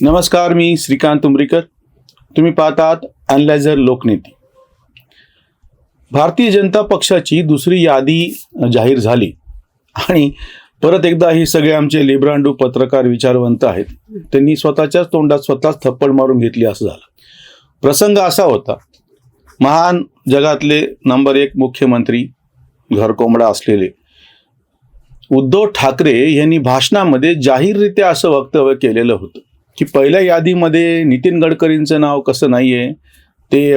नमस्कार मी श्रीकांत उमरीकर. तुम्ही पाहतात अनलायझर लोकनेती. भारतीय जनता पक्षाची दुसरी यादी जाहीर झाली आणि परत एकदा हे सगळे आमचे लिब्रांडू पत्रकार विचारवंत आहेत. त्यांनी स्वतःच्याच तोंडात स्वतःच थप्पड मारून घेतली असं झालं. प्रसंग असा होता महान जगातले नंबर एक मुख्यमंत्री घरकोंबडा असलेले उद्धव ठाकरे यांनी भाषणामध्ये जाहीररित्या असं वक्तव्य केलेलं होतं. की पहिल्या यादीमध्ये नितीन गडकरींचं नाव कसं नाही आहे ते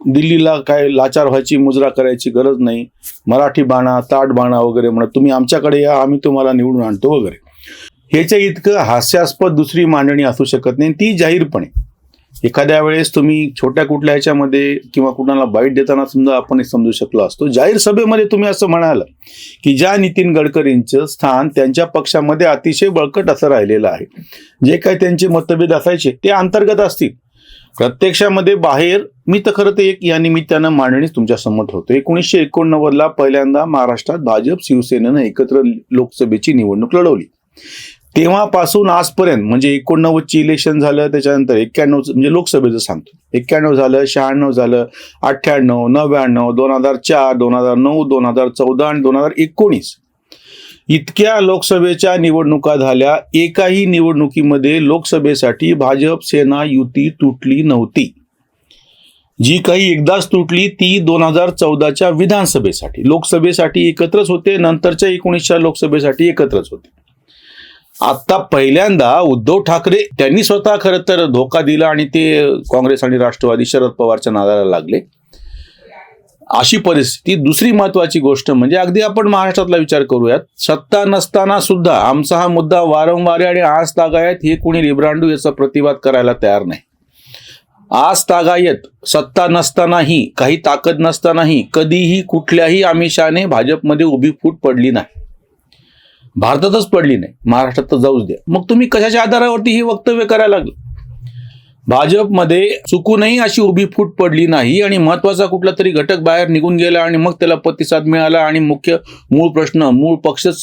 दिल्लीला काय लाचार व्हायची मुजरा करायची गरज नाही मराठी बाणा ताट बाणा वगैरे म्हणत तुम्ही आमच्याकडे या आम्ही तुम्हाला निवडून आणतो वगैरे. ह्याच्या इतकं हास्यास्पद दुसरी मांडणी असू शकत नाही ती जाहीरपणे. एखाद्या वेळेस तुम्ही छोट्या कुठल्या ह्याच्यामध्ये किंवा कुणाला बाईट देताना समजा आपण समजू शकलो असतो. जाहीर सभेमध्ये तुम्ही असं म्हणाल की ज्या नितीन गडकरींचं स्थान त्यांच्या पक्षामध्ये अतिशय बळकट असं राहिलेलं आहे. जे काही त्यांचे मतभेद असायचे ते अंतर्गत असतील. प्रत्यक्षामध्ये बाहेर मी तर खरं ते एक या निमित्तानं मांडणी तुमच्यासमोर होतो एकोणीसशे एकोणनव्वदला पहिल्यांदा महाराष्ट्रात भाजप शिवसेनेनं एकत्र लोकसभेची निवडणूक लढवली. तेव्हापासून आजपर्यंत म्हणजे एकोणनव्वदची इलेक्शन झालं त्याच्यानंतर एक्क्याण्णव म्हणजे लोकसभेचं सांगतो. एक्क्याण्णव झालं शहाण्णव झालं अठ्ठ्याण्णव नव्याण्णव दोन हजार चार दोन हजार नऊ दोन हजार चौदा आणि दोन हजार एकोणीस. इतक्या लोकसभेच्या निवडणुका झाल्या एकाही निवडणुकीमध्ये लोकसभेसाठी भाजप सेना युती तुटली नव्हती. जी काही एकदाच तुटली ती दोन हजार चौदाच्या विधानसभेसाठी. लोकसभेसाठी एकत्रच होते नंतरच्या एकोणीसच्या लोकसभेसाठी एकत्रच होते. आता पहिल्यांदा उद्धव ठाकरे त्यांनी स्वतः खरं तर धोका दिला आणि ते काँग्रेस आणि राष्ट्रवादी शरद पवारच्या नादाला लागले. अशी परिस्थिती दुसरी महत्वाची गोष्ट म्हणजे अगदी आपण महाराष्ट्रातला विचार करूयात. सत्ता नसताना सुद्धा आमचा हा मुद्दा वारंवार आणि आज तागायत हे कोणी लिब्रांडू याचा प्रतिवाद करायला तयार नाही. आज तागायत सत्ता नसतानाही काही ताकद नसतानाही कधीही कुठल्याही आमिषाने भाजपमध्ये उभी फूट पडली नाही. भारतातच पडली नाही. महाराष्ट्रात तर जाऊच द्या. मग तुम्ही कशाच्या आधारावरती हे वक्तव्य करायला लागलं? भाजपमध्ये चुकूनही अशी उभी फूट पडली नाही आणि महत्त्वाचा कुठला तरी घटक बाहेर निघून गेला आणि मग त्याला प्रतिसाद मिळाला आणि मुख्य मूळ प्रश्न मूळ पक्षच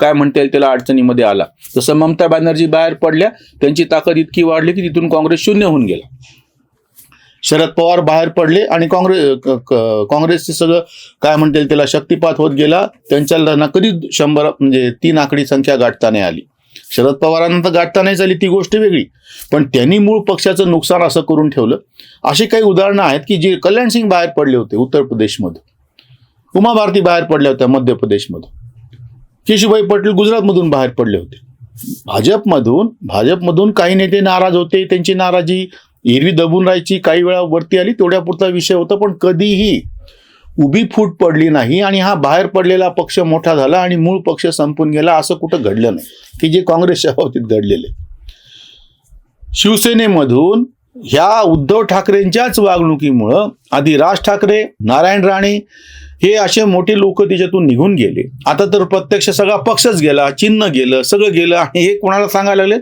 काय म्हणता येईल त्याला अडचणीमध्ये आला. तसं ममता बॅनर्जी बाहेर पडल्या. त्यांची ताकद इतकी वाढली की तिथून काँग्रेस शून्य होऊन गेला. शरद पवार बाहेर पडले आणि काँग्रेस काँग्रेसचे सगळं काय म्हणता येईल त्याला शक्तिपात होत गेला. त्यांच्या कधीच शंभर म्हणजे तीन आकडी संख्या गाठता नाही आली. शरद पवारांना तर गाठता नाही झाली ती गोष्ट वेगळी. पण त्यांनी मूळ पक्षाचं नुकसान असं करून ठेवलं. अशी काही उदाहरणं आहेत की जे कल्याण सिंग बाहेर पडले होते उत्तर प्रदेशमध्ये. उमा भारती बाहेर पडल्या होत्या मध्य प्रदेशमधून केशुभाई पटेल गुजरातमधून बाहेर पडले होते. भाजपमधून भाजपमधून काही नेते नाराज होते त्यांची नाराजी एरवी दबून राहायची काही वेळा वरती आली तेवढ्यापुरता विषय होता पण कधीही उभी फूट पडली नाही आणि हा बाहेर पडलेला पक्ष मोठा झाला आणि मूळ पक्ष संपून गेला असं कुठं घडलं नाही. की जे काँग्रेसच्या बाबतीत घडलेले. शिवसेनेमधून ह्या उद्धव ठाकरेंच्याच वागणुकीमुळं आधी राज ठाकरे नारायण राणे हे असे मोठे लोक त्याच्यातून निघून गेले. आता तर प्रत्यक्ष सगळा पक्षच गेला चिन्ह गेलं सगळं गेलं आणि हे कोणाला सांगायला लागले?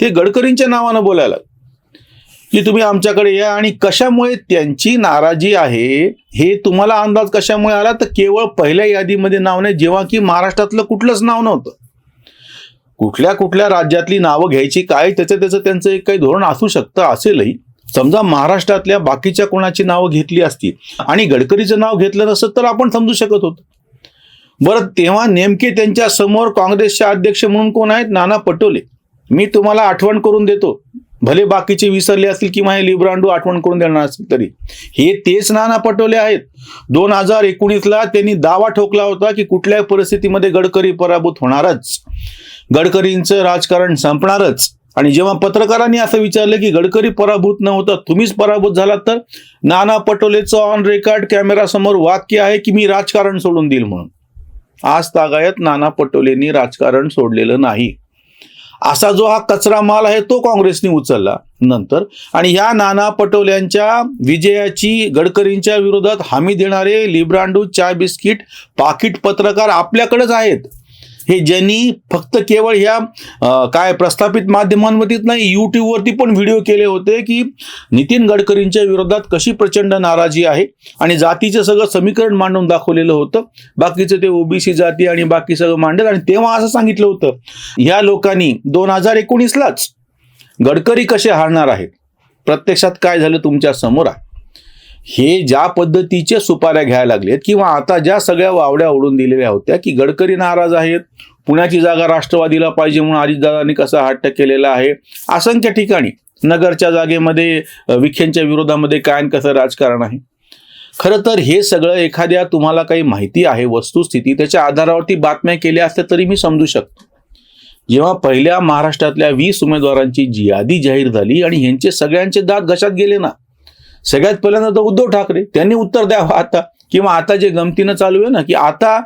ते गडकरींच्या नावानं बोलायला लागले. की तुम्ही आमच्याकडे या आणि कशामुळे त्यांची नाराजी आहे हे तुम्हाला अंदाज कशामुळे आला? तर केवळ पहिल्या यादीमध्ये नाव नाही जेव्हा की महाराष्ट्रातलं कुठलंच नाव नव्हतं. कुठल्या कुठल्या राज्यातली नावं घ्यायची काय त्याचं त्याचं त्यांचं एक काही धोरण असू शकतं असेलही. समजा महाराष्ट्रातल्या बाकीच्या कोणाची नावं घेतली असती आणि गडकरीचं नाव घेतलं नसतं तर आपण समजू शकत होतो. बरं तेव्हा नेमके त्यांच्यासमोर काँग्रेसचे अध्यक्ष म्हणून कोण आहेत? नाना पटोले. मी तुम्हाला आठवण करून देतो. भले बाकीचे विसरले असतील किंवा हे लिब्रांडू आठवण करून देणार असतील तरी. हे तेच नाना पटोले आहेत. दोन हजार एकोणीसला त्यांनी दावा ठोकला होता की कुठल्याही परिस्थितीमध्ये गडकरी पराभूत होणारच. गडकरींचं राजकारण संपणारच. आणि जेव्हा पत्रकारांनी असं विचारलं की गडकरी पराभूत न होता तुम्हीच पराभूत झालात तर? नाना पटोलेचं ऑन रेकॉर्ड कॅमेरासमोर वाक्य आहे की मी राजकारण सोडून देईल म्हणून. आज तागायत नाना पटोलेंनी राजकारण सोडलेलं नाही. असा जो हा कचरा माल आहे तो काँग्रेसने उचलला नंतर. आणि ह्या नाना पटोल्यांच्या विजयाची गडकरींच्या विरोधात हमी देणारे लिब्रांडू चाय बिस्किट पाकिट पत्रकार आपल्याकडेच आहेत. हे ज्यांनी फक्त केवळ ह्या काय प्रस्थापित माध्यमांवरतीच नाही यूट्यूबवरती पण व्हिडिओ केले होते की नितीन गडकरींच्या विरोधात कशी प्रचंड नाराजी आहे आणि जातीचं सगळं समीकरण मांडून दाखवलेलं होतं. बाकीचं ते ओबीसी जाती आणि बाकी सगळं मांडत आणि तेव्हा असं सांगितलं होतं. ह्या लोकांनी दोन हजार एकोणीसलाच गडकरी कसे हारणार आहेत? प्रत्यक्षात काय झालं तुमच्यासमोर आहे? हे ज्या पद्धतीचे सुपाऱ्या घ्यायला लागलेत किंवा आता ज्या सगळ्या वावड्या ओढून दिलेल्या होत्या की गडकरी नाराज आहेत पुण्याची जागा राष्ट्रवादीला पाहिजे म्हणून अजितदादांनी कसा हट्ट केलेला आहे असंख्य ठिकाणी नगरच्या जागेमध्ये विखेंच्या विरोधामध्ये काय आणि कसं राजकारण आहे? खरं तर हे सगळं एखाद्या तुम्हाला काही माहिती आहे वस्तुस्थिती त्याच्या आधारावरती बातम्या केल्या असल्या तरी मी समजू शकतो. जेव्हा पहिल्या महाराष्ट्रातल्या वीस उमेदवारांची जी यादी जाहीर झाली आणि ह्यांचे सगळ्यांचे दात घशात गेले ना सगळ्यात पहिल्यांदा तर उद्धव ठाकरे त्यांनी उत्तर द्यावं आता. किंवा आता जे गमतीनं चालू आहे ना की आता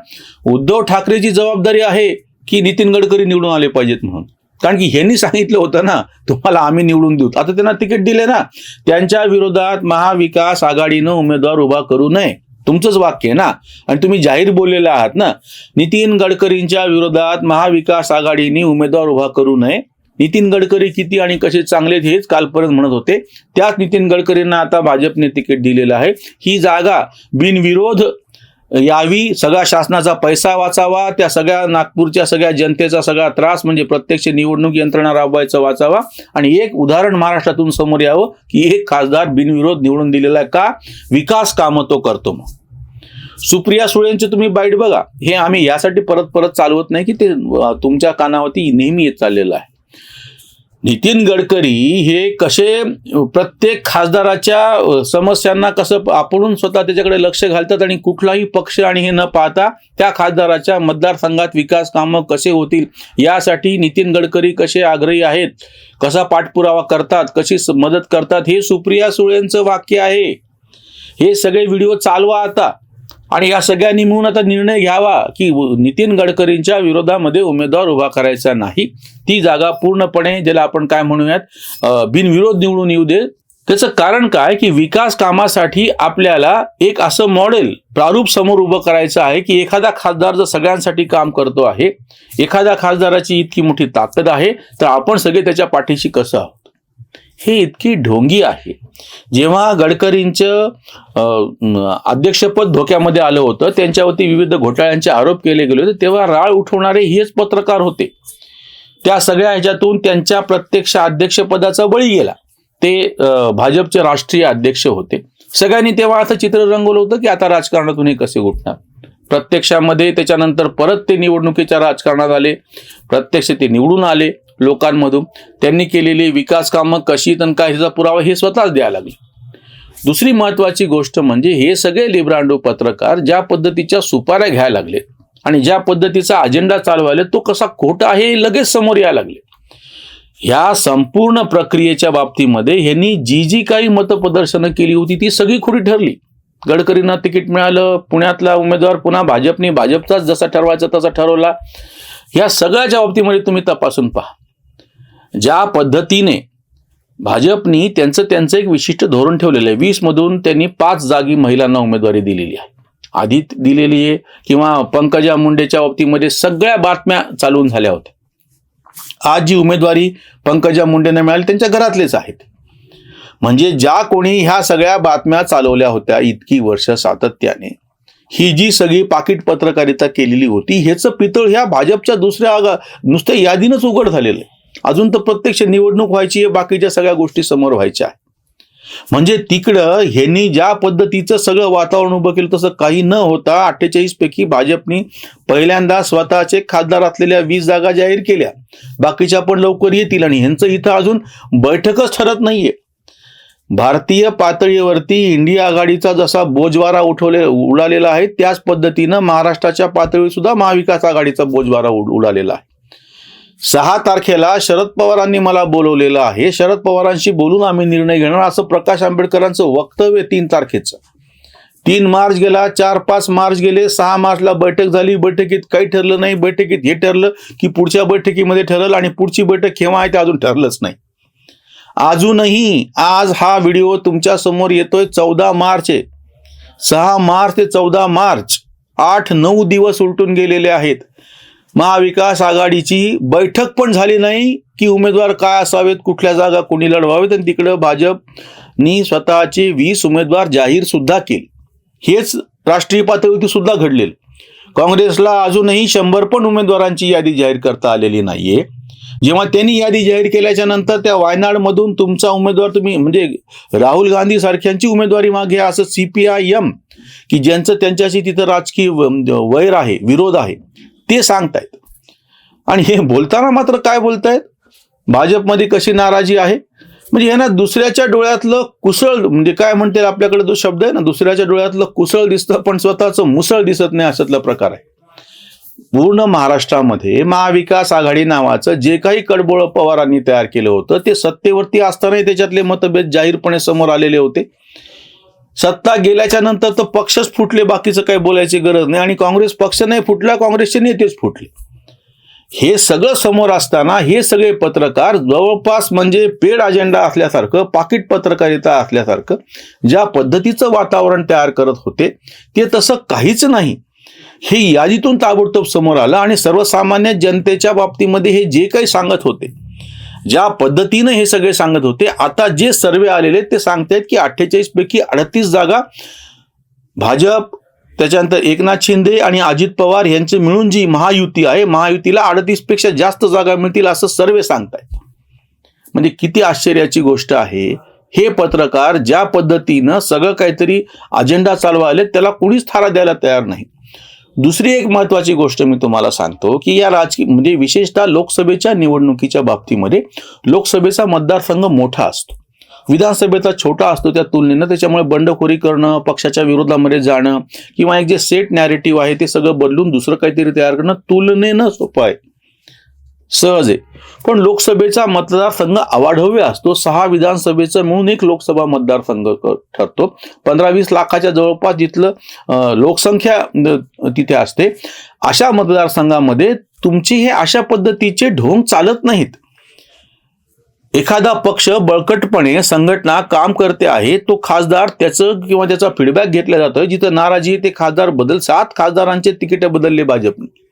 उद्धव ठाकरेची जबाबदारी आहे की नितीन गडकरी निवडून आले पाहिजेत म्हणून. कारण की ह्यांनी सांगितलं होतं ना तुम्हाला आम्ही निवडून देऊ. आता त्यांना तिकीट दिले ना. त्यांच्या विरोधात महाविकास आघाडीनं उमेदवार उभा करू नये. तुमचंच वाक्य आहे ना. आणि तुम्ही जाहीर बोललेले आहात ना. नितीन गडकरींच्या विरोधात महाविकास आघाडीने उमेदवार उभा करू नये. नितीन गडकरी किती आणि कसे चांगले आहेत हेच कालपर्यंत म्हणत होते. त्याच नितीन गडकरींना आता भाजपने तिकीट दिलेलं आहे. ही जागा बिनविरोध यावी सगळा शासनाचा पैसा वाचावा त्या सगळ्या नागपूरच्या सगळ्या जनतेचा सगळा त्रास म्हणजे प्रत्यक्ष निवडणूक यंत्रणा राबवायचा वाचावा. आणि एक उदाहरण महाराष्ट्रातून समोर यावं की एक खासदार बिनविरोध निवडून दिलेला आहे का? विकास कामं तो करतो मग. सुप्रिया सुळेंचे तुम्ही बाईट बघा. हे आम्ही यासाठी परत परत चालवत नाही की ते तुमच्या कानावरती नेहमी येत चाललेलं आहे. नितीन गडकरी हे कसे प्रत्येक खासदाराच्या समस्यांना कसं आपण स्वतः त्याच्याकडे लक्ष घालतात आणि कुठलाही पक्ष आणि हे न पाहता त्या खासदाराच्या मतदारसंघात विकास कामं कसे होतील यासाठी नितीन गडकरी कसे आग्रही आहेत कसा पाठपुरावा करतात कशी स- मदत करतात हे सुप्रिया सुळेंचं वाक्य आहे. हे सगळे व्हिडिओ चालवा आता. आणि या सगळ्यांनी मिळून आता निर्णय घ्यावा की नितीन गडकरींच्या विरोधामध्ये उमेदवार उभा करायचा नाही. ती जागा पूर्णपणे ज्याला आपण काय म्हणूयात बिनविरोध निवडून येऊ दे. त्याचं कारण काय? की विकास कामासाठी आपल्याला एक असं मॉडेल प्रारूप समोर उभं करायचं आहे की एखादा खासदार जर सगळ्यांसाठी काम करतो आहे एखाद्या खासदाराची इतकी मोठी ताकद आहे तर आपण सगळे त्याच्या पाठीशी कसं आहोत? हे इतकी ढोंगी आहे. जेव्हा गडकरींचं अध्यक्षपद धोक्यामध्ये आलं होतं त्यांच्यावरती विविध घोटाळ्यांचे आरोप केले गेले होते तेव्हा राळ उठवणारे हेच पत्रकार होते. त्या सगळ्या ह्याच्यातून त्यांच्या प्रत्यक्ष अध्यक्षपदाचा बळी गेला. ते भाजपचे राष्ट्रीय अध्यक्ष होते. सगळ्यांनी तेव्हा असं चित्र रंगवलं होतं की आता राजकारणातून हे कसे उठणार प्रत्यक्षामध्ये त्याच्यानंतर परत ते निवडणुकीच्या राजकारणात आले. प्रत्यक्ष ते निवडून आले. लोकांमधून. त्यांनी केलेली विकास कामं कशी तन काय ह्याचा पुरावा हे स्वतःच द्यायला लागले. दुसरी महत्वाची गोष्ट म्हणजे हे सगळे लिब्रांडो पत्रकार ज्या पद्धतीच्या सुपाऱ्या घ्यायला लागले आणि ज्या पद्धतीचा अजेंडा चालवायला तो कसा खोटा आहे हे लगेच समोर यायला लागले. ह्या संपूर्ण प्रक्रियेच्या बाबतीमध्ये ह्यांनी जी जी काही मतप्रदर्शनं केली होती ती सगळी खोडी ठरली. गडकरींना तिकीट मिळालं पुण्यातला उमेदवार पुन्हा भाजपने भाजपचाच जसा ठरवायचा तसा ठरवला. ह्या सगळ्याच्या बाबतीमध्ये तुम्ही तपासून पहा. ज्या पद्धतीने भाजपनी त्यांचं त्यांचं एक विशिष्ट धोरण ठेवलेलं आहे. वीसमधून त्यांनी पाच जागी महिलांना उमेदवारी दिलेली आहे. आधी दिलेली आहे किंवा पंकजा मुंडेच्या बाबतीमध्ये सगळ्या बातम्या चालवून झाल्या होत्या. आज जी उमेदवारी पंकजा मुंडेंना मिळाली त्यांच्या घरातलेच आहेत. म्हणजे ज्या कोणी ह्या सगळ्या बातम्या चालवल्या होत्या इतकी वर्ष सातत्याने ही जी सगळी पाकिट पत्रकारिता केलेली होती ह्याचं पितळ ह्या भाजपच्या दुसऱ्या आगा नुसत्या यादीनंच उघड झालेलं आहे. अजून तर प्रत्यक्ष निवडणूक व्हायची आहे बाकीच्या सगळ्या गोष्टी समोर व्हायच्या आहे म्हणजे तिकडं ह्यांनी ज्या पद्धतीचं सगळं वातावरण उभं केलं तसं काही न होता अठ्ठेचाळीस पैकी भाजपनी पहिल्यांदा स्वतःचे खासदार असलेल्या वीस जागा जाहीर केल्या. बाकीच्या पण लवकर येतील आणि ह्यांचं इथं अजून बैठकच ठरत नाहीये. भारतीय पातळीवरती इंडिया आघाडीचा जसा बोजवारा उठवले उडालेला आहे त्याच पद्धतीनं महाराष्ट्राच्या पातळीवर सुद्धा महाविकास आघाडीचा बोजवारा उड- उडालेला आहे. सहा तारखेला शरद पवारांनी मला बोलवलेलं आहे. शरद पवारांशी बोलून आम्ही निर्णय घेणार. असं प्रकाश आंबेडकरांचं वक्तव्य तीन तारखेचं. तीन मार्च गेला चार पाच मार्च गेले सहा मार्चला बैठक झाली. बैठकीत काही ठरलं नाही. बैठकीत हे ठरलं की पुढच्या बैठकीमध्ये ठरलं आणि पुढची बैठक केव्हा आहे ते अजून ठरलंच नाही. अजूनही आज हा व्हिडिओ तुमच्यासमोर येतोय. चौदा मार्च आहे. सहा मार्च ते चौदा मार्च आठ नऊ दिवस उलटून गेलेले आहेत. महाविकास आघाडीची बैठक पण झाली नाही की उमेदवार काय असावेत कुठल्या जागा कोणी लढवावेत आणि तिकडं भाजपनी स्वतःचे वीस उमेदवार जाहीर सुद्धा केले. हेच राष्ट्रीय पातळीवरती सुद्धा घडलेलं. काँग्रेसला अजूनही शंभर पण उमेदवारांची यादी जाहीर करता आलेली नाहीये. जेव्हा त्यांनी यादी जाहीर केल्याच्यानंतर त्या वायनाडमधून तुमचा उमेदवार तुम्ही म्हणजे राहुल गांधी सारख्यांची उमेदवारी मागे असं सी पी आय एम की ज्यांचं त्यांच्याशी तिथं राजकीय वैर आहे विरोध आहे ते सांगतायत. आणि हे बोलताना मात्र काय बोलतायत? भाजपमध्ये कशी नाराजी आहे? म्हणजे हे ना दुसऱ्याच्या डोळ्यातलं कुसळ म्हणजे काय म्हणते आपल्याकडे जो शब्द आहे ना दुसऱ्याच्या डोळ्यातलं कुसळ दिसतं पण स्वतःचं मुसळ दिसत नाही अशातला प्रकार आहे. पूर्ण महाराष्ट्रामध्ये महाविकास आघाडी नावाचं जे काही कडबोळ पवारांनी तयार केलं होतं ते सत्तेवरती असतानाही त्याच्यातले मतभेद जाहीरपणे समोर आलेले होते. सत्ता गेल्याच्यानंतर तर पक्षच फुटले बाकीचं काही बोलायची गरज नाही. आणि काँग्रेस पक्ष नाही फुटला काँग्रेसचे नेतेच फुटले. हे सगळं समोर असताना हे सगळे पत्रकार जवळपास म्हणजे पेड अजेंडा असल्यासारखं पाकिट पत्रकारिता असल्यासारखं ज्या पद्धतीचं वातावरण तयार करत होते ते तसं काहीच नाही. हे यादीतून ताबडतोब समोर आलं आणि सर्वसामान्य जनतेच्या बाबतीमध्ये हे जे काही सांगत होते ज्या पद्धतीनं हे सगळे सांगत होते आता जे सर्वे आलेले आहेत ते सांगतायत की अठ्ठेचाळीस पैकी अडतीस जागा भाजप त्याच्यानंतर एकनाथ शिंदे आणि अजित पवार यांची मिळून जी महायुती आहे महायुतीला अडतीसपेक्षा जास्त जागा मिळतील असं सर्वे सांगतायत. म्हणजे किती आश्चर्याची गोष्ट आहे. हे पत्रकार ज्या पद्धतीनं सगळं काहीतरी अजेंडा चालवायले त्याला कुणीच थारा द्यायला तयार नाही. दुसरी एक महत्वाची गोष्ट मी तुम्हाला सांगतो की या राजकीय म्हणजे विशेषतः लोकसभेच्या निवडणुकीच्या बाबतीमध्ये लोकसभेचा मतदारसंघ मोठा असतो. विधानसभेचा छोटा असतो त्या तुलनेनं त्याच्यामुळे बंडखोरी करणं पक्षाच्या विरोधामध्ये जाणं किंवा एक जे सेट नॅरेटिव्ह आहे ते सगळं बदलून दुसरं काहीतरी तयार करणं तुलनेनं सोपं आहे. सहज आहे. पण लोकसभेचा मतदारसंघ अवाढव्य असतो. सहा विधानसभेचं मिळून एक लोकसभा मतदारसंघ ठरतो. पंधरा वीस लाखाच्या जवळपास जिथलं लोकसंख्या तिथे असते. अशा मतदारसंघामध्ये तुमची हे अशा पद्धतीचे ढोंग चालत नाहीत. एखादा पक्ष बळकटपणे संघटना काम करते आहे तो खासदार त्याचं किंवा त्याचा फीडबॅक घेतला जातो जिथं नाराजी ते खासदार बदल सात खासदारांचे तिकीट बदलले भाजपने.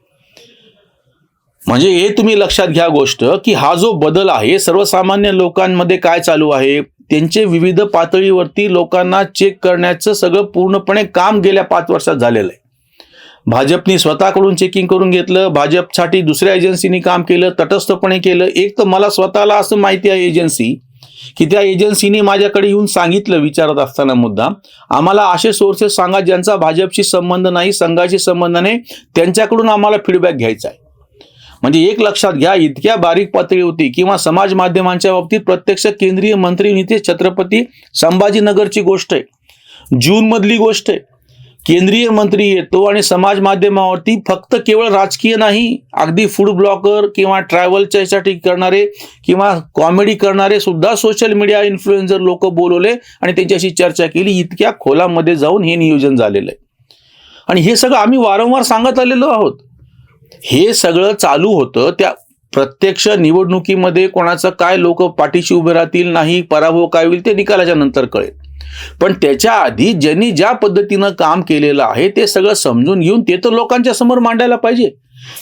म्हणजे हे तुम्ही लक्षात घ्या गोष्ट की हा जो बदल आहे सर्वसामान्य लोकांमध्ये काय चालू आहे? त्यांचे विविध पातळीवरती लोकांना चेक करण्याचं सगळं पूर्णपणे काम गेल्या पाच वर्षात झालेलं आहे. भाजपनी स्वतःकडून चेकिंग करून घेतलं भाजपसाठी दुसऱ्या एजन्सीनी काम केलं तटस्थपणे केलं. एक तर मला स्वतःला असं माहिती आहे एजन्सी की त्या एजन्सीने माझ्याकडे येऊन सांगितलं विचारत असताना मुद्दा आम्हाला असे सोर्सेस सांगा ज्यांचा भाजपशी संबंध नाही संघाशी संबंध नाही त्यांच्याकडून आम्हाला फीडबॅक घ्यायचा आहे. म्हणजे एक लक्षात घ्या इतक्या बारीक पातळी होती किंवा समाज माध्यमांच्या बाबतीत प्रत्यक्ष केंद्रीय मंत्री नितेश छत्रपती संभाजीनगरची गोष्ट आहे. जून मधली गोष्ट आहे. केंद्रीय मंत्री येतो आणि समाज माध्यमावरती फक्त केवळ राजकीय नाही अगदी फूड ब्लॉगर किंवा ट्रॅव्हलच्या यासाठी करणारे किंवा कॉमेडी करणारे सुद्धा सोशल मीडिया इन्फ्लुएन्झर लोक बोलवले आणि त्यांच्याशी चर्चा केली. इतक्या खोलामध्ये जाऊन हे नियोजन झालेलं आहे. आणि हे सगळं आम्ही वारंवार सांगत आलेलो आहोत. हे सगळं चालू होतं त्या प्रत्यक्ष निवडणुकीमध्ये कोणाचं काय लोक पाठीशी उभे राहतील नाही पराभव काय होईल ते निकालाच्या नंतर कळेल. पण त्याच्या आधी ज्यांनी ज्या पद्धतीनं काम केलेलं आहे ते सगळं समजून घेऊन ते तर लोकांच्या समोर मांडायला पाहिजे.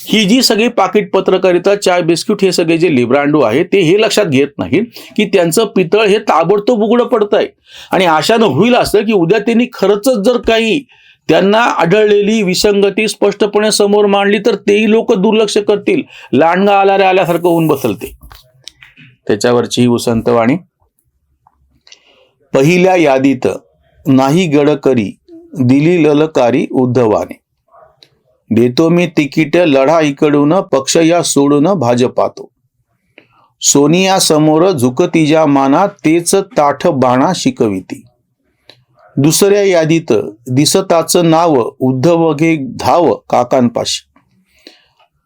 ही जी सगळी पाकिट पत्रकारिता चाय बिस्किट हे सगळे जे लिब्रांडो आहे ते हे लक्षात घेत नाहीत की त्यांचं पितळ हे ताबडतोब उघडं पडत आहे आणि आशानं होईल असं की उद्या त्यांनी खरंच जर काही त्यांना आढळलेली विसंगती स्पष्टपणे समोर मांडली तर तेही लोक दुर्लक्ष करतील. लांडगा आलारे आल्यासारखं होऊन बसलते. त्याच्यावरची ही उसंतवाणी पहिल्या यादीत नाही गडकरी दिली ललकारी उद्धवाने. देतो मी तिकीट लढा इकडून पक्ष या सोडून भाजपातो. सोनिया समोर झुकतिजा माना तेच ताठ बाणा शिकविती. दुसऱ्या यादीत दिसताचं नाव उद्धव घे धाव काकांपाशी.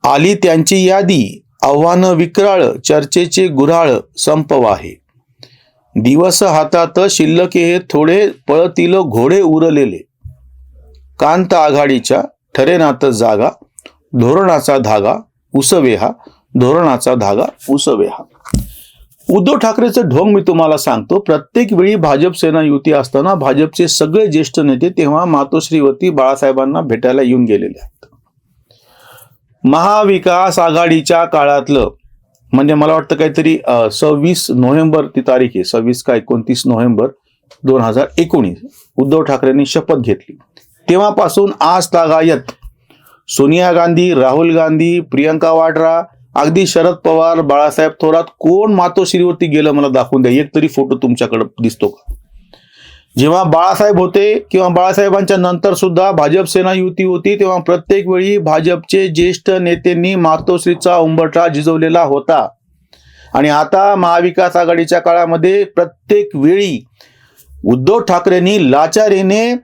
आली त्यांची यादी आव्हान विक्राळ चर्चेचे गुऱ्हाळ संपवाहे. दिवस हातात शिल्लक हे थोडे पळतील घोडे उरलेले. कांत आघाडीच्या ठरेनात जागा धोरणाचा धागा उसवेहा धोरणाचा धागा उसवेहा. उद्धव ठाकरेचं ढोंग मी तुम्हाला सांगतो. प्रत्येक वेळी भाजप सेना युती असताना भाजपचे सगळे ज्येष्ठ नेते तेव्हा मातोश्रीवरती बाळासाहेबांना भेटायला येऊन गेलेले आहेत. महाविकास आघाडीच्या काळातलं म्हणजे मला वाटतं काहीतरी सव्वीस नोव्हेंबर ती तारीख आहे. सव्वीस का एकोणतीस नोव्हेंबर दोन हजार एकोणीस. उद्धव ठाकरेंनी शपथ घेतली. तेव्हापासून आज तागायत. सोनिया गांधी राहुल गांधी प्रियंका वाड्रा अगदी शरद पवार बाळासाहेब थोरात कोण मातोश्रीवरती गेलं मला दाखवून द्या. एक तरी फोटो तुमच्याकडे दिसतो का? जेव्हा बाळासाहेब होते किंवा बाळासाहेबांच्या नंतर सुद्धा भाजप सेना युती होती तेव्हा प्रत्येक वेळी भाजपचे ज्येष्ठ नेत्यांनी मातोश्रीचा उंबरठा झिजवलेला होता. आणि आता महाविकास आघाडीच्या काळामध्ये प्रत्येक वेळी उद्धव ठाकरेंनी लाचारीने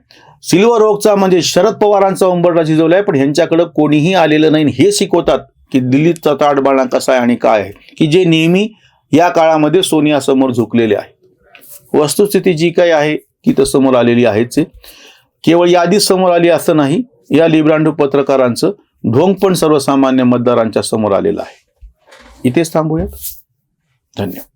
सिल्वर ओकचा म्हणजे शरद पवारांचा उंबरठा झिजवलाय पण ह्यांच्याकडे कोणीही आलेलं नाही हे शिकवतात. की दिल्लीचा ताडबाणा कसा आहे आणि काय आहे की जे नेहमी या काळामध्ये सोनियासमोर झुकलेले आहे. वस्तुस्थिती जी काही आहे ती तर समोर आलेली आहेच केवळ यादी समोर आली असं नाही या लिब्रांडू पत्रकारांचं ढोंग पण सर्वसामान्य मतदारांच्या समोर आलेलं आहे. इथेच थांबूयात. धन्यवाद.